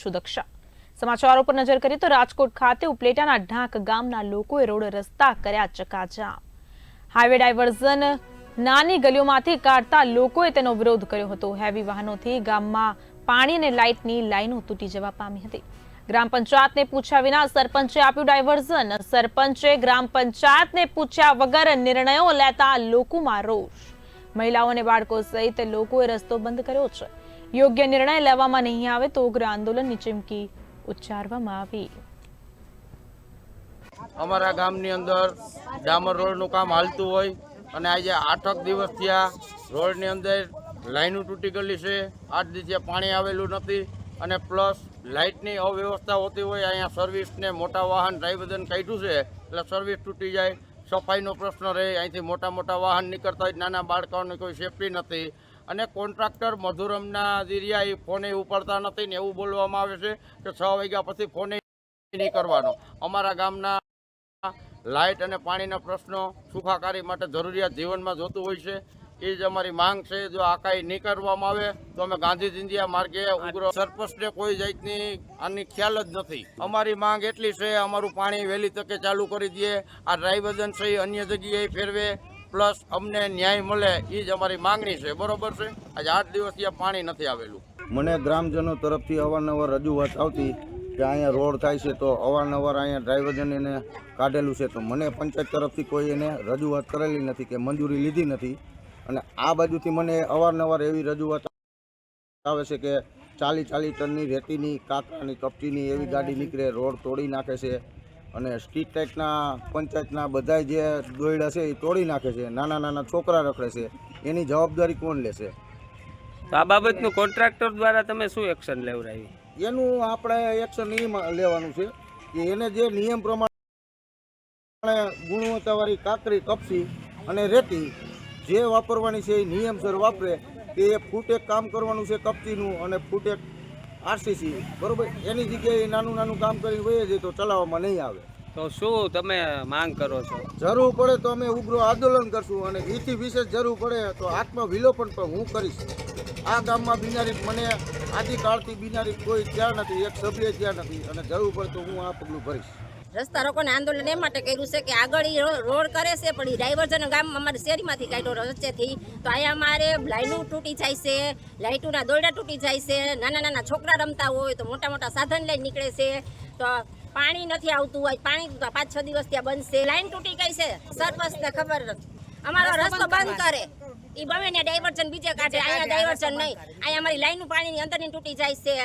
છું દક્ષા સમાચારો પર નજર કરીએ તો રાજકોટ ખાતે ઉપલેટાના ઢાંક ગામના લોકોએ રોડ રસ્તા કર્યા ચકાજામ. હાઈવે ડાયવર્ઝન નાની ગલીઓમાંથી કાઢતા લોકોએ તેનો વિરોધ કર્યો હતો. હેવી વાહનોથી ગામમાં પાણી અને લાઇટની લાઈનો તૂટી જવા પામી હતી. ગ્રામ પંચાયતને પૂછ્યા વિના સરપંચે આપ્યું ડાયવર્ઝન. સરપંચે ગ્રામ પંચાયતને પૂછ્યા વગર નિર્ણયો લેતા લોકોમાં રોષ. મહિલાઓ અને બાળકો સહિત લોકોએ રસ્તો બંધ કર્યો છે. યોગ્ય નિર્ણય લેવામાં નહીં આવે તો ઉગ્ર આંદોલનની ચીમકી ઉચ્ચારવામાં આવી. અમારા ગામની અંદર ડામર રોડનું કામ હાલતું હોય અને આજે આઠક દિવસ થયા રોડની અંદર લાઈનો તૂટી ગયેલી છે. આઠ દિવસે પાણી આવેલું નથી અને પ્લસ લાઇટની અવ્યવસ્થા હોતી હોય અહીંયા સર્વિસને મોટા વાહન ડ્રાઈવરને કાઢ્યું છે એટલે સર્વિસ તૂટી જાય. સફાઈનો પ્રશ્ન રહે. અહીંથી મોટા મોટા વાહન નીકળતા હોય, નાના બાળકોની કોઈ સેફટી નથી. અને કોન્ટ્રાક્ટર મધુરમના દિરિયા એ ફોને ઉપાડતા નથી ને એવું બોલવામાં આવે છે કે છ વાગ્યા પછી ફોને નહીં કરવાનો. અમારા ગામના લાઇટ અને પાણીના પ્રશ્નો સુખાકારી માટે જરૂરિયાત જીવનમાં જોતું હોય છે. એ જ અમારી માંગ છે. જો આ કાંઈ નહીં કરવામાં આવે, તો અમે ગાંધી ચિંધિયા માર્ગે ઉગ્ર સરપંચને કોઈ જાતની આની ખ્યાલ જ નથી. અમારી માંગ એટલી છે, અમારું પાણી વહેલી તકે ચાલુ કરી દઈએ. આ ડ્રાઈવર્જન છે અન્ય જગ્યાએ ફેરવે. પ્લસ અમને ન્યાય મળે એ જ અમારી માંગણી છે. બરોબર છે? આજે આઠ દિવસથી આ પાણી નથી આવેલું. મને ગ્રામજનો તરફથી અવારનવાર રજૂઆત આવતી કે અહીંયા રોડ થાય છે તો અવારનવાર અહીંયા ડ્રાઈવરજન એને કાઢેલું છે. તો મને પંચાયત તરફથી કોઈ એને રજૂઆત કરેલી નથી કે મંજૂરી લીધી નથી. અને આ બાજુથી મને અવારનવાર એવી રજૂઆત આવે છે કે ચાલી ચાલી ટનની રેતીની, કાંકરાની, કપચીની એવી ગાડી નીકળે, રોડ તોડી નાખે છે. અને સ્ટ્રીટ લાઇટના પંચાયતના બધા જે દોયડા છે એ તોડી નાખે છે નાના નાના છોકરા રખડે છે એની જવાબદારી કોણ લેશે? તો આ બાબતનું કોન્ટ્રાક્ટર દ્વારા તમે શું એક્શન લેવડાવી એનું આપણે એક્શન એ લેવાનું છે કે એને જે નિયમ પ્રમાણે ગુણવત્તાવાળી કાકરી કપસી અને રેતી જે વાપરવાની છે એ નિયમસર વાપરે તે એ ફૂટેક કામ કરવાનું છે કપચીનું અને ફૂટેક આરસીસી બરોબર? એની જગ્યાએ નાનું નાનું કામ કરીને વહી જાય તો ચલાવવામાં નહીં આવે. તો શું તમે માંગ કરો છો? જરૂર પડે તો અમે ઉગ્ર આંદોલન કરશું અને એથી વિશેષ જરૂર પડે તો આત્મવિલોપન પણ હું કરીશ. આ ગામમાં બિનારી મને આદિકાળથી બિનારી કોઈ ત્યાં નથી એક સભ્ય ત્યાં નથી અને જરૂર પડે તો હું આ પગલું ભરીશ. રસ્તા રોકોને આંદોલન એ માટે કર્યું છે કે આગળ એ રોડ કરે છે પણ એ ડાયવર્ઝન ગામ અમારે શેરીમાંથી કાઢ્યો વચ્ચેથી તો અહીંયા અમારે લાઈનું તૂટી જાય છે લાઇટોના દોરડા તૂટી જાય છે નાના નાના છોકરા રમતા હોય તો મોટા મોટા સાધન લઈને નીકળે છે તો પાણી નથી આવતું હોય પાણી પાંચ છ દિવસ ત્યાં બંધ છે. લાઈન તૂટી ગઈ છે સરપંચને ખબર અમારો રસ્તો બંધ કરે. એ ગમે ને ડાયવર્ઝન બીજે કાઢે અહીંયા ડાયવર્ઝન નહીં. અહીંયા અમારી લાઈનનું પાણીની અંદરની તૂટી જાય છે.